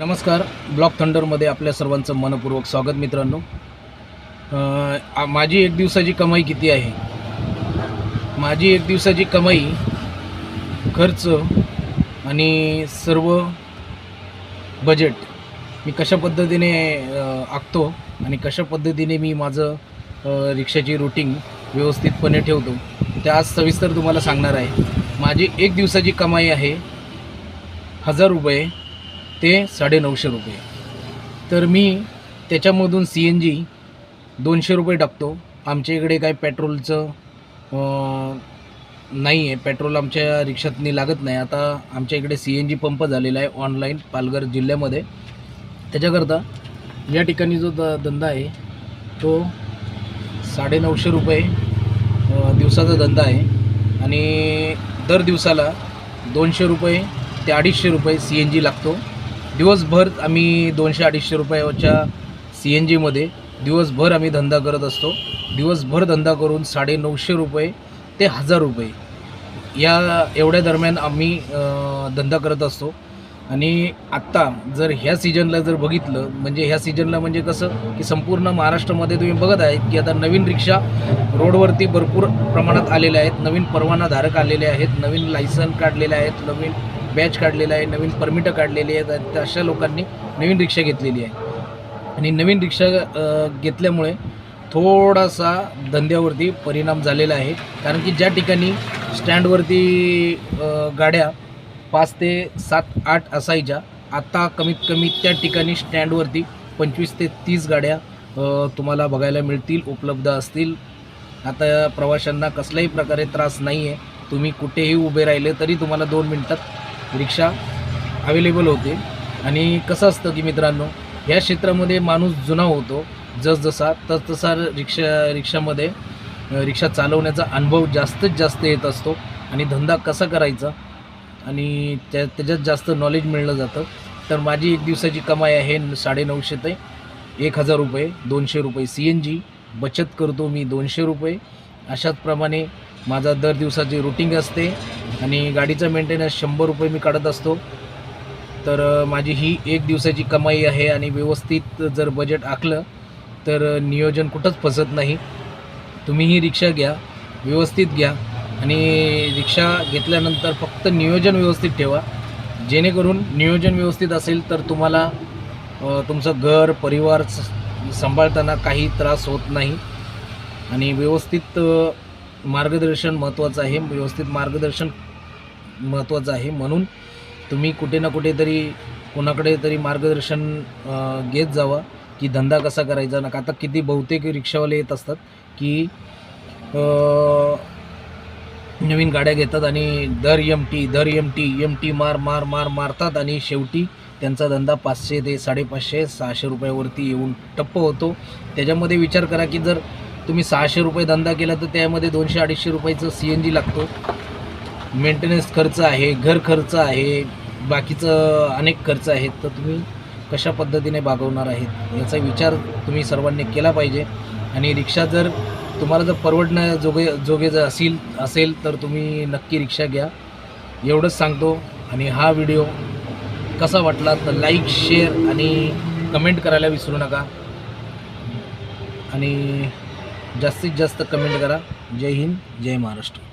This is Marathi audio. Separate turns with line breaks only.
नमस्कार ब्लॉक थंडरमध्ये आपल्या सर्वांचं मनपूर्वक स्वागत मित्रांनो. माझी एक दिवसाची कमाई किती आहे? माझी एक दिवसाची कमाई खर्च आणि सर्व बजेट मी कशा पद्धतीने आखतो आणि कशा पद्धतीने मी माझं रिक्षाची रुटीन व्यवस्थितपणे ठेवतो ते आज सविस्तर तुम्हाला सांगणार आहे. माझी एक दिवसाची कमाई आहे हजार रुपये ते साडेनऊशे रुपये. तर मी त्याच्यामधून सी एन जी दोनशे रुपये टाकतो. आमच्या इकडे काय पेट्रोलचं नाही आहे पेट्रोल आमच्या रिक्षातनी लागत नाही. आता आमच्या इकडे सी एन जी पंप झालेला आहे ऑनलाईन पालघर जिल्ह्यामध्ये. त्याच्याकरता या ठिकाणी जो द धंदा आहे तो साडेनऊशे रुपये दिवसाचा धंदा आहे. आणि दर दिवसाला दोनशे रुपये ते अडीचशे रुपये सी एन जी लागतो. दिवसभर आम्ही दोनशे अडीचशे रुपयाच्या सी एन जीमध्ये दिवसभर आम्ही धंदा करत असतो. दिवसभर धंदा करून साडेनऊशे रुपये ते हजार रुपये या एवढ्या दरम्यान आम्ही धंदा करत असतो. आणि आत्ता जर ह्या सीजनला जर बघितलं म्हणजे ह्या सीजनला म्हणजे कसं की संपूर्ण महाराष्ट्रामध्ये तुम्ही बघत आहे की आता नवीन रिक्षा रोडवरती भरपूर प्रमाणात आलेल्या आहेत. नवीन परवानाधारक आलेले आहेत नवीन लायसन काढलेले आहेत नवीन बॅच काढलेला आहे नवीन परमिटं काढलेली आहेत त्या अशा लोकांनी नवीन रिक्षा घेतलेली आहे. आणि नवीन रिक्षा घेतल्यामुळे थोडासा धंद्यावरती परिणाम झालेला आहे. कारण की ज्या ठिकाणी स्टँडवरती गाड्या पाच ते सात आठ असायच्या आता कमीत कमी त्या ठिकाणी स्टँडवरती पंचवीस ते तीस गाड्या तुम्हाला बघायला मिळतील उपलब्ध असतील. आता प्रवाशांना कसल्याही प्रकारे त्रास नाही आहे तुम्ही कुठेही उभे राहिले तरी तुम्हाला दोन मिनटात रिक्षा अवेलेबल होते. आणि कसं असतं की मित्रांनो या क्षेत्रामध्ये माणूस जुना होतो. जसजसा तसतसा रिक्षा रिक्षामध्ये रिक्षा चालवण्याचा अनुभव जास्तीत जास्त येत असतो. आणि धंदा कसा करायचा? आणि त्या त्याच्यात जास्त नॉलेज मिळलं जातं. तर माझी एक दिवसाची कमाई आहे साडे साडेनऊशे ते एक हजार रुपये दोनशे रुपये सी एन जी बचत करतो मी दोनशे रुपये. अशाच प्रमाणे माझा दर दिवसाची रुटीन असते. आणि गाडीचा मेंटेनन्स शंभर रुपये मी काढत असतो. तर माझी ही एक दिवसाची कमाई आहे आणि व्यवस्थित जर बजेट आखलं तर नियोजन कुठंच फसत नाही. तुम्हीही रिक्षा घ्या व्यवस्थित घ्या आणि रिक्षा घेतल्यानंतर फक्त नियोजन व्यवस्थित ठेवा. जेणेकरून नियोजन व्यवस्थित असेल तर तुम्हाला तुमचं घर परिवार स- सांभाळताना काही त्रास होत नाही. आणि व्यवस्थित मार्गदर्शन महत्त्वाचं आहे. व्यवस्थित मार्गदर्शन महत्त्वाचं आहे. म्हणून तुम्ही कुठे ना कुठेतरी कोणाकडे तरी मार्गदर्शन घेत जावा की धंदा कसा करायचा. नका आता किती बहुतेक रिक्षावाले येत असतात की नवीन गाड्या घेतात आणि दर एम टी दर एम टी एम टी मार मार मार मारतात आणि शेवटी त्यांचा धंदा पाचशे ते साडेपाचशे सहाशे रुपयावरती येऊन टप्प होतो. त्याच्यामध्ये विचार करा की जर तुम्ही सहाशे रुपये धंदा केला तर त्यामध्ये दोनशे अडीचशे रुपयाचं सी एन जी लागतो. मेंटेनन्स खर्च आहे घर खर्च आहे बाकीचं अनेक खर्च आहेत. तर तुम्ही कशा पद्धतीने भागवणार आहेत? याचा विचार तुम्ही सर्वांनी केला पाहिजे. आणि रिक्षा जर तुम्हाला जर परवडण्या जोगे जोगे जर असेल असेल तर तुम्ही नक्की रिक्षा घ्या. एवढंच सांगतो. आणि हा व्हिडिओ कसा वाटला तर लाईक शेअर आणि कमेंट करायला विसरू नका. आणि जास्तीत जास्त कमेंट करा. जय हिंद जय महाराष्ट्र.